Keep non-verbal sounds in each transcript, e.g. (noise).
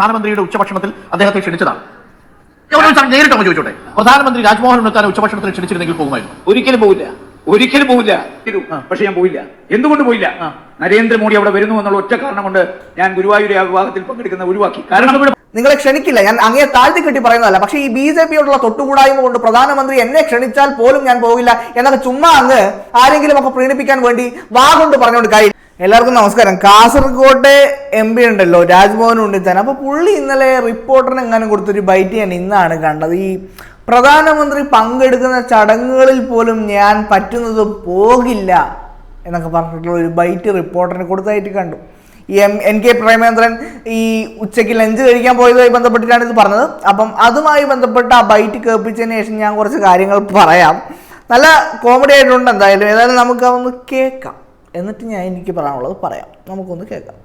പ്രധാനമന്ത്രിയുടെ ഉച്ചഭക്ഷണത്തിൽ അദ്ദേഹത്തെ ക്ഷണിച്ചതാണ്. നേരിട്ടോ ചോദിച്ചോട്ടെ? പ്രധാനമന്ത്രി രാജ്മോഹൻ ഉണ്ണിത്താനെ ഉച്ചഭക്ഷണത്തിൽ ക്ഷണിച്ചിരുന്നെങ്കിൽ പോകുമായിരുന്നു. ഒരിക്കലും പോകില്ല ഒരിക്കലും പോകില്ല പക്ഷെ ഞാൻ പോയില്ല എന്തുകൊണ്ട് പോയില്ല? നരേന്ദ്രമോദി അവിടെ വരുന്നു എന്നുള്ള ഒറ്റ കാരണം കൊണ്ട് ഞാൻ ഗുരുവായൂർ വിവാഹത്തിൽ പങ്കെടുക്കുന്ന ഒഴിവാക്കി. കാരണം നിങ്ങളെ ക്ഷണിക്കില്ല. ഞാൻ അങ്ങേ താഴ്ത്തി കെട്ടി പറയുന്നതല്ല. പക്ഷേ ഈ ബി ജെ പിയോടുള്ള തൊട്ടുകൂടായ്മ കൊണ്ട് പ്രധാനമന്ത്രി എന്നെ ക്ഷണിച്ചാൽ പോലും ഞാൻ പോകില്ല എന്നൊക്കെ ചുമ്മാ അങ്ങ് ആരെങ്കിലും ഒക്കെ പ്രീണിപ്പിക്കാൻ വേണ്ടി വാ കൊണ്ട് പറഞ്ഞുകൊണ്ട് കാര്യം എല്ലാവർക്കും നമസ്കാരം. കാസർഗോട്ടെ എം പി ഉണ്ടല്ലോ രാജ്ഭവൻ ഉണ്ണിത്താൻ അപ്പോൾ പുള്ളി ഇന്നലെ റിപ്പോർട്ടറിന് എങ്ങനെ കൊടുത്തൊരു ബൈറ്റ് ഞാൻ ഇന്നാണ് കണ്ടത്. ഈ പ്രധാനമന്ത്രി പങ്കെടുക്കുന്ന ചടങ്ങുകളിൽ പോലും ഞാൻ പറ്റുന്നത് പോകില്ല എന്നൊക്കെ പറഞ്ഞിട്ടുള്ള ഒരു ബൈറ്റ് റിപ്പോർട്ടറിന് കൊടുത്തായിട്ട് കണ്ടു. ഈ എം എൻ കെ പ്രേമേന്ദ്രൻ ഈ ഉച്ചയ്ക്ക് ലഞ്ച് കഴിക്കാൻ പോയതുമായി ബന്ധപ്പെട്ടിട്ടാണ് ഇത് പറഞ്ഞത്. അപ്പം അതുമായി ബന്ധപ്പെട്ട ആ ബൈറ്റ് കേൾപ്പിച്ചതിന് ശേഷം ഞാൻ കുറച്ച് കാര്യങ്ങൾ പറയാം. നല്ല കോമഡി ആയിട്ടുണ്ട് എന്തായാലും. ഏതായാലും നമുക്ക് അതൊന്ന് കേൾക്കാം. എന്നിട്ട് ഞാൻ എനിക്ക് പറയാനുള്ളത് പറയാം. നമുക്കൊന്ന് കേൾക്കാം.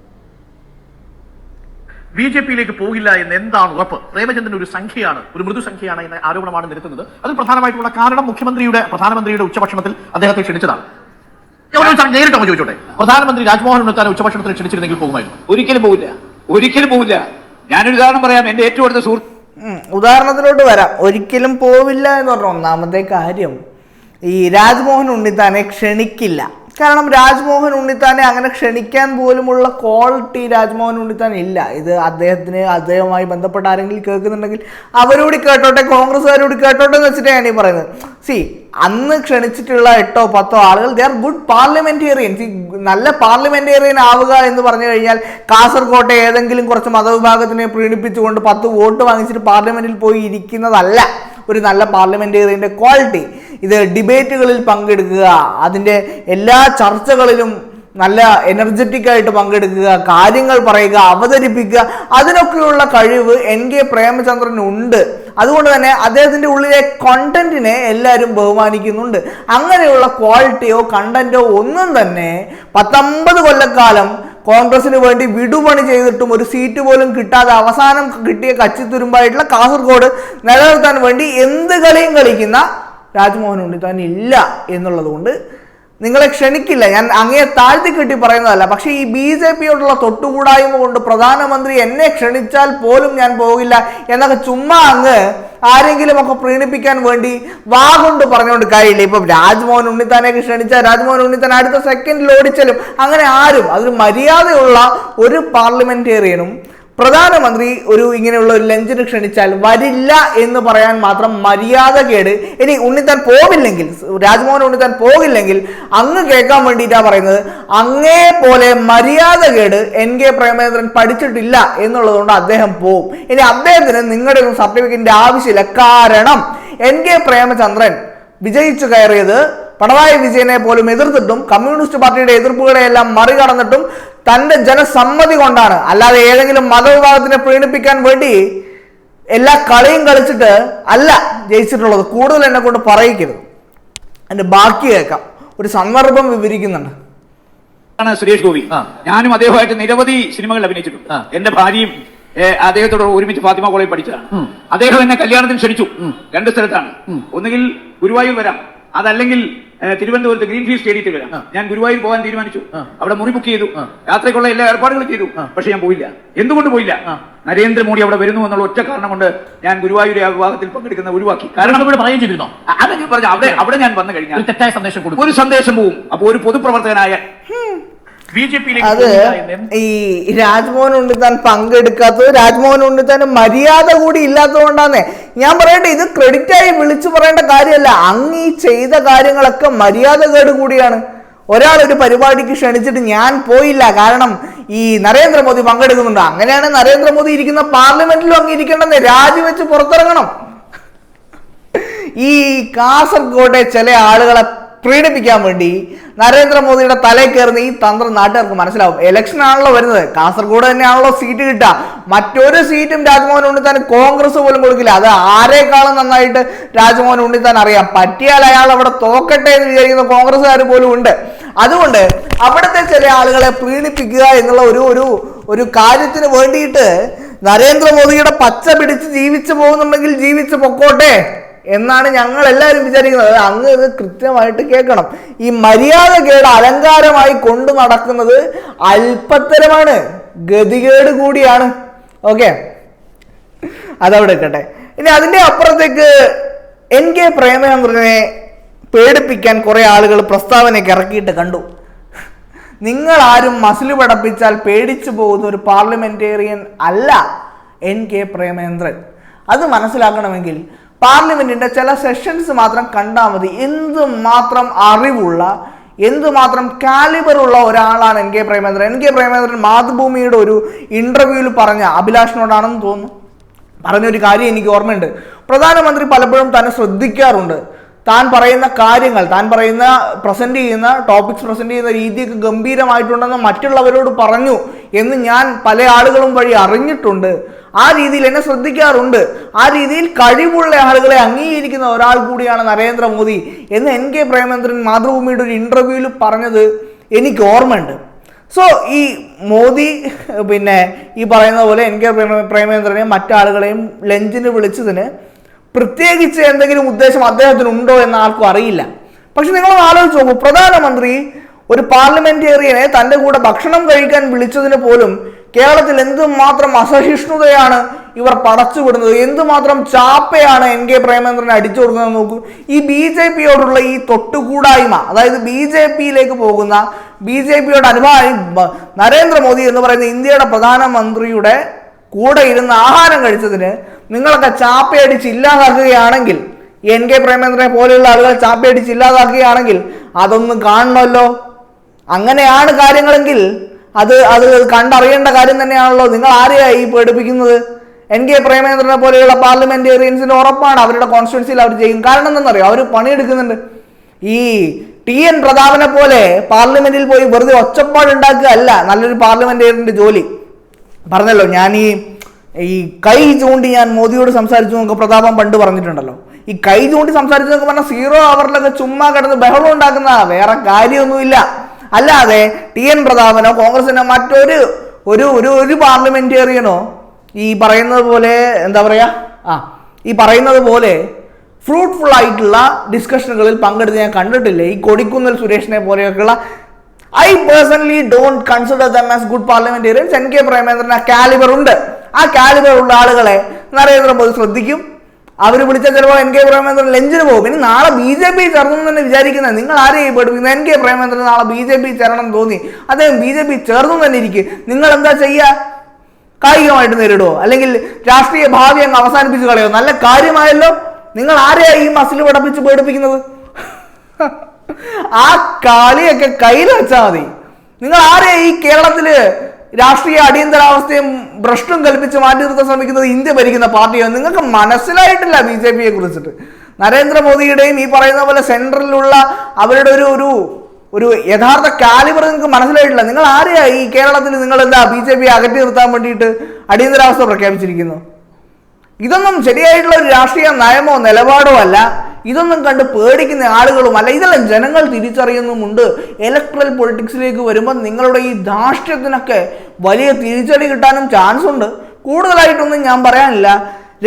ബി ജെ പിയിലേക്ക് പോകില്ല എന്ന് എന്താണ് ഉറപ്പ്? പ്രേമചന്ദ്രൻ ഒരു സംഖ്യയാണ് ഒരു മൃദു സംഖ്യയാണ് എന്ന ആരോപണമാണ് നിരത്തുന്നത്. അത് പ്രധാനമായിട്ടുള്ള കാരണം മുഖ്യമന്ത്രിയുടെ പ്രധാനമന്ത്രിയുടെ ഉച്ചഭക്ഷണത്തിൽ അദ്ദേഹത്തെ ക്ഷണിച്ചതാണ്. നേരിട്ടോ ചോദിച്ചോട്ടെ? പ്രധാനമന്ത്രി രാജ്മോഹൻ ഉണ്ണിത്താൻ ഉച്ചഭക്ഷണത്തിൽ ക്ഷണിച്ചിരുന്നെങ്കിൽ പോകുമായിരുന്നു. ഒരിക്കലും പോകില്ല. ഒരിക്കലും പോകില്ല. ഞാനൊരു ഉദാഹരണം പറയാം. എന്റെ ഏറ്റവും അടുത്ത സുഹൃത്ത് ഉദാഹരണത്തിലോട്ട് വരാം. ഒരിക്കലും പോവില്ല എന്ന് പറഞ്ഞ ഒന്നാമത്തെ കാര്യം ഈ രാജ്മോഹൻ ഉണ്ണിത്താനെ ക്ഷണിക്കില്ല. കാരണം രാജ്മോഹൻ ഉണ്ണിത്താനെ അങ്ങനെ ക്ഷണിക്കാൻ പോലുമുള്ള ക്വാളിറ്റി രാജ്മോഹൻ ഉണ്ണിത്താൻ ഇല്ല. ഇത് അദ്ദേഹത്തിന് അദ്ദേഹവുമായി ബന്ധപ്പെട്ട ആരെങ്കിലും കേൾക്കുന്നുണ്ടെങ്കിൽ അവരോട് കേട്ടോട്ടെ കോൺഗ്രസ്സുകാരോട് കേട്ടോട്ടെ എന്ന് വെച്ചിട്ടാണ് ഈ പറയുന്നത്. സി അന്ന് ക്ഷണിച്ചിട്ടുള്ള എട്ടോ പത്തോ ആളുകൾ ദേ ആർ ഗുഡ് പാർലമെന്റേറിയൻസ് ഈ നല്ല പാർലമെന്റേറിയൻ ആവുക എന്ന് പറഞ്ഞു കഴിഞ്ഞാൽ കാസർകോട്ടെ ഏതെങ്കിലും കുറച്ച് മതവിഭാഗത്തിനെ പ്രീണിപ്പിച്ചുകൊണ്ട് പത്ത് വോട്ട് വാങ്ങിച്ചിട്ട് പാർലമെന്റിൽ പോയി ഇരിക്കുന്നതല്ല. ഒരു നല്ല പാർലമെന്റേറിയന്റെ ക്വാളിറ്റി ഇത് ഡിബേറ്റുകളിൽ പങ്കെടുക്കുക അതിന്റെ എല്ലാ ചർച്ചകളിലും നല്ല എനർജറ്റിക് ആയിട്ട് പങ്കെടുക്കുക കാര്യങ്ങൾ പറയുക അവതരിപ്പിക്കുക അതിനൊക്കെയുള്ള കഴിവ് എൻ കെ പ്രേമചന്ദ്രൻ ഉണ്ട്. അതുകൊണ്ട് തന്നെ അദ്ദേഹത്തിന്റെ ഉള്ളിലെ കണ്ടന്റിനെ എല്ലാവരും ബഹുമാനിക്കുന്നുണ്ട്. അങ്ങനെയുള്ള ക്വാളിറ്റിയോ കണ്ടന്റോ ഒന്നും തന്നെ പത്തൊമ്പത് കൊല്ലക്കാലം കോൺഗ്രസിന് വേണ്ടി വിടുപണി ചെയ്തിട്ടും ഒരു സീറ്റ് പോലും കിട്ടാതെ അവസാനം കിട്ടിയ കച്ചിത്തുരുമ്പായിട്ടുള്ള കാസർഗോഡ് നിലനിർത്താൻ വേണ്ടി എന്ത് കളിയും കളിക്കുന്ന രാജ്മോഹൻ ഉണ്ണിത്താൻ ഇല്ല എന്നുള്ളത് കൊണ്ട് നിങ്ങളെ ക്ഷണിക്കില്ല. ഞാൻ അങ്ങേ താഴ്ത്തി കെട്ടി പറയുന്നതല്ല. പക്ഷേ ഈ ബി ജെ പിയോടുള്ള തൊട്ടുകൂടായ്മ കൊണ്ട് പ്രധാനമന്ത്രി എന്നെ ക്ഷണിച്ചാൽ പോലും ഞാൻ പോകില്ല എന്നൊക്കെ ചുമ്മാ അങ്ങ് ആരെങ്കിലും ഒക്കെ പ്രീണിപ്പിക്കാൻ വേണ്ടി വാ കൊണ്ട് പറഞ്ഞുകൊണ്ട് കാര്യമില്ല. ഇപ്പം രാജ്മോഹൻ ഉണ്ണിത്താനേക്ക് ക്ഷണിച്ചാൽ രാജ്മോഹൻ ഉണ്ണിത്താൻ അടുത്ത സെക്കൻഡിൽ ഓടിച്ചാലും അങ്ങനെ ആരും അതിന് മര്യാദയുള്ള ഒരു പാർലമെന്റേറിയനും പ്രധാനമന്ത്രി ഒരു ഇങ്ങനെയുള്ള ഒരു ലഞ്ചിന് ക്ഷണിച്ചാൽ വരില്ല എന്ന് പറയാൻ മാത്രം മര്യാദ കേട്. ഇനി ഉണ്ണിത്താൻ പോവില്ലെങ്കിൽ രാജ്മോഹൻ ഉണ്ണിത്താൻ പോകില്ലെങ്കിൽ അങ്ങ് കേൾക്കാൻ വേണ്ടിയിട്ടാ പറയുന്നത്. അങ്ങേ പോലെ മര്യാദ കേട് എൻ കെ പ്രേമചന്ദ്രൻ പഠിച്ചിട്ടില്ല എന്നുള്ളതുകൊണ്ട് അദ്ദേഹം പോവും. ഇനി അദ്ദേഹത്തിന് നിങ്ങളുടെ ഒരു സർട്ടിഫിക്കറ്റിന്റെ ആവശ്യമില്ല. കാരണം എൻ കെ പ്രേമചന്ദ്രൻ വിജയിച്ചു കയറിയത് പിണറായി വിജയനെ പോലും എതിർത്തിട്ടും കമ്മ്യൂണിസ്റ്റ് പാർട്ടിയുടെ എതിർപ്പുകളെയെല്ലാം മറികടന്നിട്ടും തന്റെ ജനസമ്മതി കൊണ്ടാണ്. അല്ലാതെ ഏതെങ്കിലും മതവിഭാഗത്തിനെ പ്രീണിപ്പിക്കാൻ വേണ്ടി എല്ലാ കളിയും കളിച്ചിട്ട് അല്ല ജയിച്ചിട്ടുള്ളത്. കൂടുതൽ എന്നെ കൊണ്ട് പറയിക്കരുത്. അതിന്റെ ബാക്കി കേൾക്കാം. ഒരു സന്ദർഭം വിവരിക്കുന്നുണ്ട്. ആണ് സുരേഷ് ഗോപി. ഞാനും അദ്ദേഹമായിട്ട് നിരവധി സിനിമകൾ അഭിനയിച്ചിട്ടുണ്ട്. എന്റെ ഭാര്യയും അദ്ദേഹത്തോട് ഒരുമിച്ച് ഫാത്തിമ കോളേജിൽ പഠിച്ചതാണ്. അദ്ദേഹം എന്നെ കല്യാണത്തിന് ക്ഷണിച്ചു. രണ്ട് സ്ഥലത്താണ്. ഒന്നുകിൽ ഗുരുവായൂർ വരാം. അതല്ലെങ്കിൽ തിരുവനന്തപുരത്ത് ഗ്രീൻ ഗ്രീൻഫീൽഡ് സ്റ്റേഡിയത്തിൽ വരാം. ഞാൻ ഗുരുവായൂർ പോകാൻ തീരുമാനിച്ചു. അവിടെ മുറി ബുക്ക് ചെയ്തു. യാത്രയ്ക്കുള്ള എല്ലാ ഏർപ്പാടുകളും ചെയ്തു. പക്ഷെ ഞാൻ പോയില്ല. എന്തുകൊണ്ട് പോയില്ല? നരേന്ദ്രമോദി അവിടെ വരുന്നു എന്നുള്ള ഒറ്റ കാരണം കൊണ്ട് ഞാൻ ഗുരുവായൂർ ആ വിവാഹത്തിൽ പങ്കെടുക്കുന്ന ഒഴിവാക്കി. കാരണം അവിടെ ഇവിടെ പറയുകയും ചെയ്തിരുന്നോ? അത് ഞാൻ പറഞ്ഞു. അവിടെ അവിടെ ഞാൻ വന്നു കഴിഞ്ഞാൽ ഒരു തെറ്റായ സന്ദേശം കൊടുക്കും. ഒരു സന്ദേശം പോവും. അപ്പൊ ഒരു പൊതുപ്രവർത്തകനായ അത് ഈ രാജ്മോഹൻ ഉണ്ണിത്താൻ പങ്കെടുക്കാത്തത് രാജ്മോഹൻ ഉണ്ണിത്താൻ മര്യാദ കൂടി ഇല്ലാത്തതുകൊണ്ടാന്നേ. ഞാൻ പറയട്ടെ ഇത് ക്രെഡിറ്റ് ആയി വിളിച്ചു പറയേണ്ട കാര്യമല്ല. അങ്ങ് ഈ ചെയ്ത കാര്യങ്ങളൊക്കെ മര്യാദകേട് കൂടിയാണ്. ഒരാൾ ഒരു പരിപാടിക്ക് ക്ഷണിച്ചിട്ട് ഞാൻ പോയില്ല കാരണം ഈ നരേന്ദ്രമോദി പങ്കെടുക്കുന്നുണ്ട്. അങ്ങനെയാണ് നരേന്ദ്രമോദി ഇരിക്കുന്ന പാർലമെന്റിലും അങ്ങ് ഇരിക്കേണ്ടെന്ന്. രാജിവെച്ച് പുറത്തിറങ്ങണം. ഈ കാസർഗോഡെ ചില ആളുകളെ പ്രീണിപ്പിക്കാൻ വേണ്ടി നരേന്ദ്രമോദിയുടെ തലയിൽ കയറുന്ന ഈ തന്ത്രം നാട്ടുകാർക്ക് മനസ്സിലാവും. ഇലക്ഷൻ ആണല്ലോ വരുന്നത്. കാസർഗോഡ് തന്നെയാണല്ലോ സീറ്റ് കിട്ടുക. മറ്റൊരു സീറ്റും രാജ്മോഹൻ ഉണ്ണിത്താൻ കോൺഗ്രസ് പോലും കൊടുക്കില്ല. അത് ആരെക്കാളും നന്നായിട്ട് രാജ്മോഹൻ ഉണ്ണിത്താൻ അറിയാം. പറ്റിയാൽ അയാൾ അവിടെ തോക്കട്ടെ എന്ന് വിചാരിക്കുന്ന കോൺഗ്രസ്സുകാർ പോലും ഉണ്ട്. അതുകൊണ്ട് അവിടുത്തെ ചില ആളുകളെ പ്രീണിപ്പിക്കുക എന്നുള്ള ഒരു ഒരു ഒരു കാര്യത്തിന് വേണ്ടിയിട്ട് നരേന്ദ്രമോദിയുടെ പച്ച പിടിച്ച് ജീവിച്ചു പോകുന്നുണ്ടെങ്കിൽ ജീവിച്ചു പൊക്കോട്ടെ. എന്നാണ് ഞങ്ങൾ എല്ലാവരും വിചാരിക്കുന്നത് അങ്ങ് ഇത് കൃത്യമായിട്ട് കേൾക്കണം. ഈ മര്യാദകേട് അലങ്കാരമായി കൊണ്ടു നടക്കുന്നത് അല്പത്തരമാണ്. ഗതികേട് കൂടിയാണ്. ഓക്കെ? അതവിടെ നിൽക്കട്ടെ ഇനി അതിന്റെ അപ്പുറത്തേക്ക് എൻ കെ പ്രേമചന്ദ്രനെ പേടിപ്പിക്കാൻ കുറെ ആളുകൾ പ്രസ്താവനയ്ക്ക് ഇറക്കിയിട്ട് കണ്ടു. നിങ്ങൾ ആരും മസിൽ പടപ്പിച്ചാൽ പേടിച്ചു പോകുന്ന ഒരു പാർലമെന്റേറിയൻ അല്ല എൻ കെ പ്രേമേന്ദ്രൻ അത് മനസ്സിലാക്കണമെങ്കിൽ പാർലമെന്റിന്റെ ചില സെഷൻസ് മാത്രം കണ്ടാൽ മതി. എന്ത് മാത്രം അറിവുള്ള എന്തുമാത്രം കാലിബർ ഉള്ള ഒരാളാണ് N K Premachandran. N K Premachandran മാതൃഭൂമിയുടെ ഒരു ഇന്റർവ്യൂവിൽ പറഞ്ഞ അഭിലാഷിനോടാണെന്ന് തോന്നുന്നു. പറഞ്ഞൊരു കാര്യം എനിക്ക് ഓർമ്മയുണ്ട്. പ്രധാനമന്ത്രി പലപ്പോഴും തന്നെ ശ്രദ്ധിക്കാറുണ്ട്. താൻ പറയുന്ന കാര്യങ്ങൾ താൻ പറയുന്ന പ്രസന്റ് ചെയ്യുന്ന ടോപ്പിക്സ് പ്രസന്റ് ചെയ്യുന്ന രീതിയൊക്കെ ഗംഭീരമായിട്ടുണ്ടെന്ന് മറ്റുള്ളവരോട് പറഞ്ഞു എന്ന് ഞാൻ പല ആളുകളും വഴി അറിഞ്ഞിട്ടുണ്ട്. ആ രീതിയിൽ എന്നെ ശ്രദ്ധിക്കാറുണ്ട്. ആ രീതിയിൽ കഴിവുള്ള ആളുകളെ അംഗീകരിക്കുന്ന ഒരാൾ കൂടിയാണ് നരേന്ദ്രമോദി എന്ന് എൻ കെ പ്രേമേന്ദ്രൻ മാതൃഭൂമിയുടെ ഒരു ഇന്റർവ്യൂവിൽ പറഞ്ഞത് എനിക്ക് ഓർമ്മയുണ്ട്. സോ ഈ മോദി പിന്നെ ഈ പറയുന്ന പോലെ എൻ കെ പ്രേമ- പ്രേമേന്ദ്രനെയും മറ്റാളുകളെയും ലഞ്ചിന് വിളിച്ചതിന് പ്രത്യേകിച്ച് എന്തെങ്കിലും ഉദ്ദേശം അദ്ദേഹത്തിന് ഉണ്ടോ എന്ന് ആർക്കും അറിയില്ല. പക്ഷെ നിങ്ങൾ ആലോചിച്ച് നോക്കൂ. പ്രധാനമന്ത്രി ഒരു പാർലമെന്റേറിയനെ തന്റെ കൂടെ ഭക്ഷണം കഴിക്കാൻ വിളിച്ചതിന് പോലും കേരളത്തിൽ എന്തുമാത്രം അസഹിഷ്ണുതയാണ് ഇവർ പടച്ചുവിടുന്നത് എന്തുമാത്രം ചാപ്പയാണ് എൻ കെ പ്രേമചന്ദ്രൻ അടിച്ചു കൊടുക്കുന്നത് നോക്കൂ. ഈ ബി ജെ പിയോടുള്ള ഈ തൊട്ടുകൂടായ്മ അതായത് ബി ജെ പിയിലേക്ക് പോകുന്ന ബി ജെ പിയോട് അനുഭാവം നരേന്ദ്രമോദി എന്ന് പറയുന്ന ഇന്ത്യയുടെ പ്രധാനമന്ത്രിയുടെ കൂടെ ഇരുന്ന് ആഹാരം കഴിച്ചതിന് നിങ്ങളൊക്കെ ചാപ്പയടിച്ച് ഇല്ലാതാക്കുകയാണെങ്കിൽ എൻ കെ പ്രേമേന്ദ്രനെ പോലെയുള്ള ആളുകൾ ചാപ്പയടിച്ച് ഇല്ലാതാക്കുകയാണെങ്കിൽ അതൊന്നും കാണണമല്ലോ അങ്ങനെയാണ് കാര്യങ്ങളെങ്കിൽ അത് അത് കണ്ടറിയേണ്ട കാര്യം തന്നെയാണല്ലോ. നിങ്ങൾ ആരെയായി ഈ പേടിപ്പിക്കുന്നത്? എൻ കെ പ്രേമേന്ദ്രനെ പോലെയുള്ള പാർലമെന്റേറിയൻസിന് ഉറപ്പാണ് അവരുടെ കോൺസ്റ്റിറ്റ്യൻസിയിൽ അവർ ചെയ്യും. കാരണം എന്തെന്നറിയോ? അവർ പണിയെടുക്കുന്നുണ്ട്. ഈ ടി എൻ പ്രതാപനെ പോലെ പാർലമെന്റിൽ പോയി വെറുതെ ഒച്ചപ്പാട് ഉണ്ടാക്കുക അല്ല. നല്ലൊരു പാർലമെന്റേറിയന്റെ ജോലി. പറഞ്ഞല്ലോ ഞാൻ ഈ ഈ കൈ ചൂണ്ടി ഞാൻ മോദിയോട് സംസാരിച്ചു നോക്കുക പ്രതാപം പണ്ട് പറഞ്ഞിട്ടുണ്ടല്ലോ. ഈ കൈ ചൂണ്ടി സംസാരിച്ചു നോക്കുക പറഞ്ഞാൽ സീറോ അവറിലൊക്കെ ചുമ്മാ കിടന്ന് ബഹളം ഉണ്ടാക്കുന്ന വേറെ കാര്യമൊന്നുമില്ല. അല്ലാതെ ടി എൻ പ്രതാപനോ കോൺഗ്രസിനോ മറ്റൊരു ഒരു ഒരു ഒരു പാർലമെന്റേറിയനോ ഈ പറയുന്നത് പോലെ എന്താ പറയാ? ആ ഈ പറയുന്നത് പോലെ ഫ്രൂട്ട്ഫുൾ ആയിട്ടുള്ള ഡിസ്കഷനുകളിൽ പങ്കെടുത്ത് ഞാൻ കണ്ടിട്ടില്ല? ഈ കൊടിക്കുന്നിൽ സുരേഷിനെ പോലെയൊക്കെയുള്ള. I personally don't consider them as good parliamentarians N K Premachandran ആ കാലിബർ ഉണ്ട്. ആ കാലിബർ ഉള്ള ആളുകളെ നരേന്ദ്രമോദി ശ്രദ്ധിക്കും. അവർ വിളിച്ച ചിലപ്പോൾ എൻ കെ പ്രേമേന്ദ്രൻ ലഞ്ചിന് പോകും. ഇനി നാളെ ബി ജെ പി ചേർന്നു തന്നെ വിചാരിക്കുന്നത് നിങ്ങൾ ആരെയും പഠിപ്പിക്കുന്നത് എൻ കെ പ്രേമേന്ദ്രൻ നാളെ ബി ജെ പി ചേരണം തോന്നി. അദ്ദേഹം ബി ജെ പി ചേർന്നു തന്നെ ഇരിക്കും. നിങ്ങൾ എന്താ ചെയ്യുക? കായികമായിട്ട് നേരിടുമോ അല്ലെങ്കിൽ രാഷ്ട്രീയ ഭാവി അങ്ങ് അവസാനിപ്പിച്ച് കളയോ നല്ല കാര്യമായല്ലോ. നിങ്ങൾ ആരെയാണ് ഈ മസിൽ പടപ്പിച്ച് പേടിപ്പിക്കുന്നത്? (laughs) ആ കളിയൊക്കെ കയ്യിൽ വെച്ചാൽ മതി. നിങ്ങൾ ആരെയാണ് ഈ കേരളത്തിൽ രാഷ്ട്രീയ അടിയന്തരാവസ്ഥയും ഭ്രഷ്ടും കൽപ്പിച്ച് മാറ്റി നിർത്താൻ ശ്രമിക്കുന്നത് ഇന്ത്യ ഭരിക്കുന്ന പാർട്ടിയാണ്. നിങ്ങൾക്ക് മനസ്സിലായിട്ടില്ല ബി ജെ പിയെ കുറിച്ചിട്ട്. നരേന്ദ്രമോദിയുടെയും ഈ പറയുന്ന പോലെ സെൻട്രലിലുള്ള അവരുടെ ഒരു ഒരു ഒരു യഥാർത്ഥ കാലിബർ നിങ്ങൾക്ക് മനസ്സിലായിട്ടില്ല. നിങ്ങൾ ആരെയാ ഈ കേരളത്തിൽ നിങ്ങൾ എന്താ ബി ജെ പി അകറ്റി നിർത്താൻ വേണ്ടിയിട്ട് അടിയന്തരാവസ്ഥ പ്രഖ്യാപിച്ചിരിക്കുന്നു ഇതൊന്നും ശരിയായിട്ടുള്ള ഒരു രാഷ്ട്രീയ നയമോ നിലപാടോ അല്ല. ഇതൊന്നും കണ്ട് പേടിക്കുന്ന ആളുകളും അല്ല ഇതെല്ലാം ജനങ്ങൾ തിരിച്ചറിയുന്നുമുണ്ട്. ഇലക്ട്രൽ പൊളിറ്റിക്സിലേക്ക് വരുമ്പോൾ നിങ്ങളുടെ ഈ ധാർഷ്ട്യത്തിനൊക്കെ വലിയ തിരിച്ചടി കിട്ടാനും ചാൻസ് ഉണ്ട് കൂടുതലായിട്ടൊന്നും ഞാൻ പറയാനില്ല.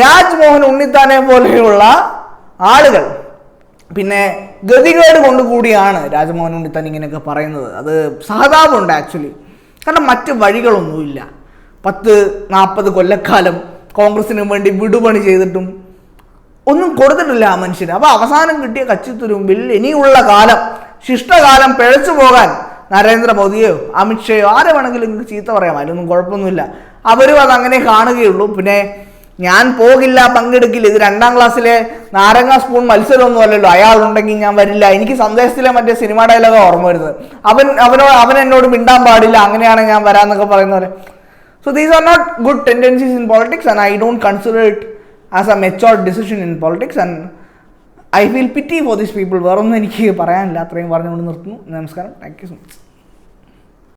രാജ്മോഹൻ ഉണ്ണിത്താനെ പോലെയുള്ള ആളുകൾ. പിന്നെ ഗതികേട് കൊണ്ട് കൂടിയാണ് രാജ്മോഹൻ ഉണ്ണിത്താൻ ഇങ്ങനെയൊക്കെ പറയുന്നത്. അത് സഹതാപമുണ്ട് ആക്ച്വലി കാരണം മറ്റ് വഴികളൊന്നുമില്ല. പത്ത് നാൽപ്പത് കൊല്ലക്കാലം കോൺഗ്രസിന് വേണ്ടി വിടുപണി ചെയ്തിട്ടും ഒന്നും കൊടുത്തിട്ടില്ല ആ മനുഷ്യന്. അപ്പൊ അവസാനം കിട്ടിയ കച്ചിത്തുരുമ്പിൽ ഇനിയുള്ള കാലം ശിഷ്ടകാലം പിഴച്ചു പോകാൻ നരേന്ദ്രമോദിയോ അമിത്ഷയോ ആരെ വേണമെങ്കിലും നിങ്ങൾക്ക് ചീത്ത പറയാം. അതിലൊന്നും കുഴപ്പമൊന്നുമില്ല. അവരും അത് അങ്ങനെ കാണുകയുള്ളൂ. പിന്നെ ഞാൻ പോകില്ല പങ്കെടുക്കില്ല. ഇത് രണ്ടാം ക്ലാസ്സിലെ നാരങ്ങ സ്പൂൺ മത്സരമൊന്നും അല്ലല്ലോ. അയാളുണ്ടെങ്കിൽ ഞാൻ വരില്ല. എനിക്ക് സന്ദേശത്തിലെ മറ്റേ സിനിമ ഡയലോഗ് ഓർമ്മ വരുന്നത്. അവൻ അവനോ അവൻ എന്നോട് മിണ്ടാൻ പാടില്ല. അങ്ങനെയാണ് ഞാൻ വരാന്നൊക്കെ പറയുന്നവരെ. So these are not good tendencies in politics and I don't consider consider as a matured decision in politics. And I feel pity for these people. വേറൊന്നും എനിക്ക് പറയാനില്ല അത്രയും പറഞ്ഞുകൊണ്ട് നിർത്തുന്നു നമസ്കാരം താങ്ക് യു സോ മച്ച്